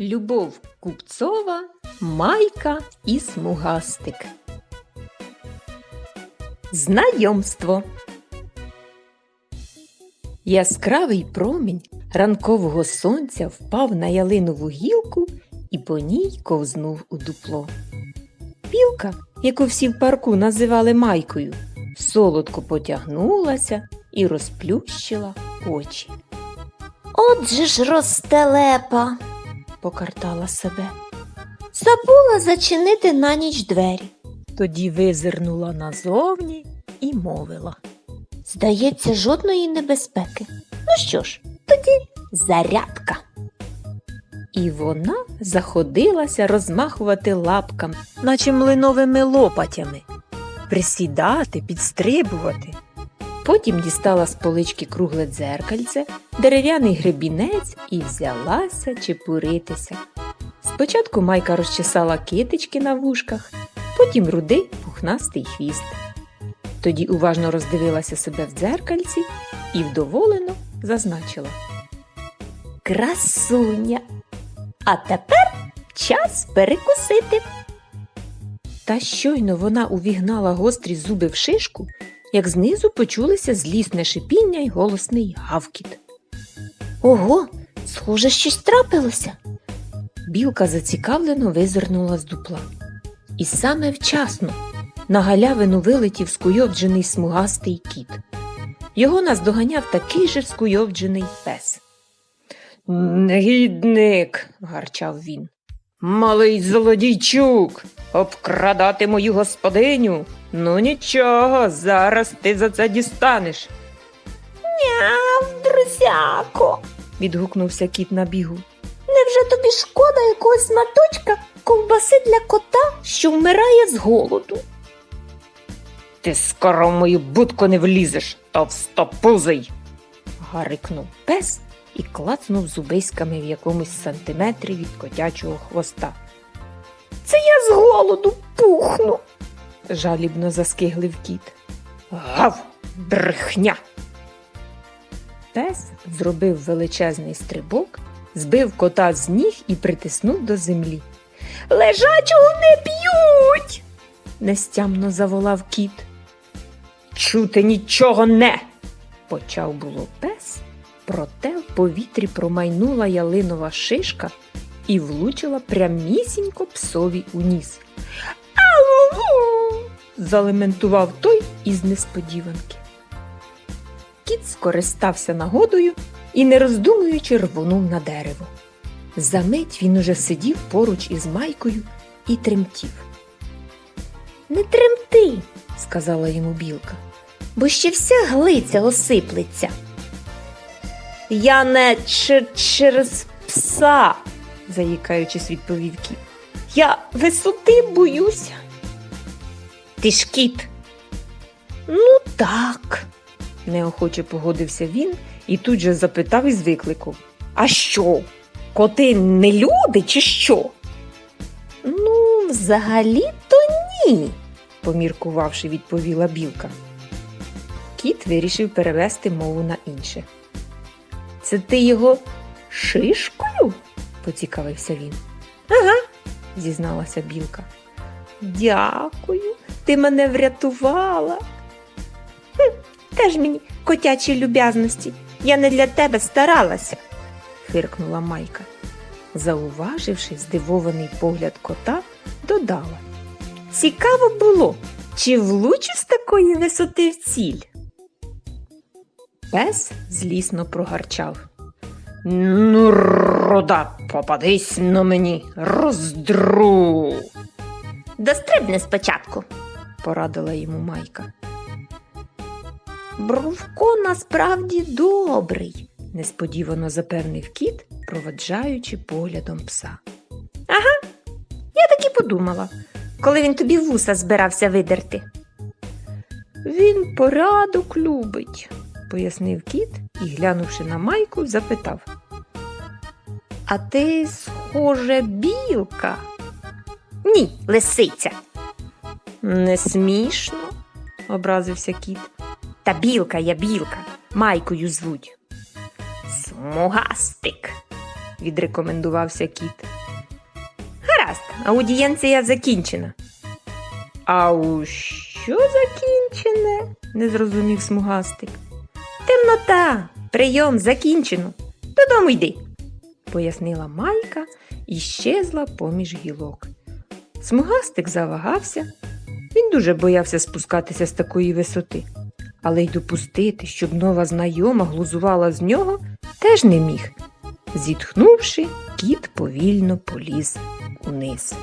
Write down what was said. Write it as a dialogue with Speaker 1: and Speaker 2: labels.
Speaker 1: Любов Купцова, Майка і Смугастик. Знайомство. Яскравий промінь ранкового сонця впав на ялинову гілку і по ній ковзнув у дупло. Білка, яку всі в парку називали Майкою, солодко потягнулася і розплющила очі.
Speaker 2: Отже ж розтелепа, покартала себе. Забула зачинити на ніч двері.
Speaker 1: Тоді визирнула назовні і мовила.
Speaker 2: Здається, жодної небезпеки. Ну що ж, тоді зарядка.
Speaker 1: І вона заходилася розмахувати лапками, наче млиновими лопатями, присідати, підстрибувати. Потім дістала з полички кругле дзеркальце, дерев'яний гребінець і взялася чепуритися. Спочатку майка розчесала китички на вушках, потім рудий пухнастий хвіст. Тоді уважно роздивилася себе в дзеркальці і вдоволено зазначила.
Speaker 2: Красуня. А тепер час перекусити.
Speaker 1: Та щойно вона увігнала гострі зуби в шишку, як знизу почулися злісне шипіння й голосний гавкіт.
Speaker 2: Ого, схоже, щось трапилося.
Speaker 1: Білка зацікавлено визирнула з дупла. І саме вчасно на галявину вилетів скуйовджений смугастий кіт. Його наздоганяв такий же скуйовджений пес. Негідник, гарчав він. Малий злодійчук, обкрадати мою господиню. Ну нічого, зараз ти за це дістанеш.
Speaker 2: Няв, друзяко.
Speaker 1: відгукнувся кіт на бігу.
Speaker 2: Невже тобі шкода якогось сматочка ковбаси для кота, що вмирає з голоду?
Speaker 1: Ти скоро в мою будку не влізеш, товстопузий. гарикнув пес і клацнув зубиськами в якомусь сантиметрі від котячого хвоста.
Speaker 2: Це я з голоду пухну.
Speaker 1: жалібно заскиглив кіт. Гав, брехня. Пес зробив величезний стрибок, збив кота з ніг і притиснув до землі.
Speaker 2: Лежачого не б'ють.
Speaker 1: нестямно заволав кіт. Чути нічого не. почав було пес, проте в повітрі промайнула ялинова шишка і влучила прямісінько псові у ніс. Ау! залементував той із несподіванки. Кіт скористався нагодою і, не роздумуючи, рвонув на дерево. Замить він уже сидів поруч із майкою і тремтів.
Speaker 2: Не тремти,
Speaker 1: сказала йому білка.
Speaker 2: бо ще вся глиця осиплеться. Я не ч- через пса,
Speaker 1: заїкаючись, відповів кіт.
Speaker 2: я висоти боюся.
Speaker 1: Ти ж кіт.
Speaker 2: Ну так.
Speaker 1: неохоче погодився він і тут же запитав із виклику. А що? Коти не люди чи що?
Speaker 2: Ну, взагалі-то ні.
Speaker 1: поміркувавши, відповіла білка. Кіт вирішив перевести мову на інше. Це ти його шишкою? поцікавився він. Ага, зізналася білка. Дякую, ти мене врятувала.
Speaker 2: Теж мені котячі люб'язності. Я не для тебе старалася.
Speaker 1: фиркнула Майка. Зауваживши здивований погляд кота, додала. Цікаво було, чи влучу з такої висоти в ціль. Пес злісно прогарчав. Ну, рода, попадись на мені, роздру,
Speaker 2: Дострибни спочатку.
Speaker 1: порадила йому Майка.
Speaker 2: Бровко насправді добрий.
Speaker 1: несподівано запевнив кіт, проваджаючи поглядом пса.
Speaker 2: Ага, Я так і подумала, коли він тобі вуса збирався видерти.
Speaker 1: Він порядок любить, пояснив кіт і, глянувши на майку, запитав. А ти, схоже, білка?
Speaker 2: Ні, лисиця.
Speaker 1: Не смішно, образився кіт.
Speaker 2: Та білка я білка, майкою звуть. Смугастик.
Speaker 1: відрекомендувався кіт. Гаразд, аудієнція закінчена. А у що закінчене? не зрозумів смугастик. Темнота, прийом закінчено. Додому йди, пояснила майка і щезла поміж гілок. Смугастик завагався. Він дуже боявся спускатися з такої висоти, але й допустити, щоб нова знайома глузувала з нього, теж не міг. Зітхнувши, кіт повільно поліз униз.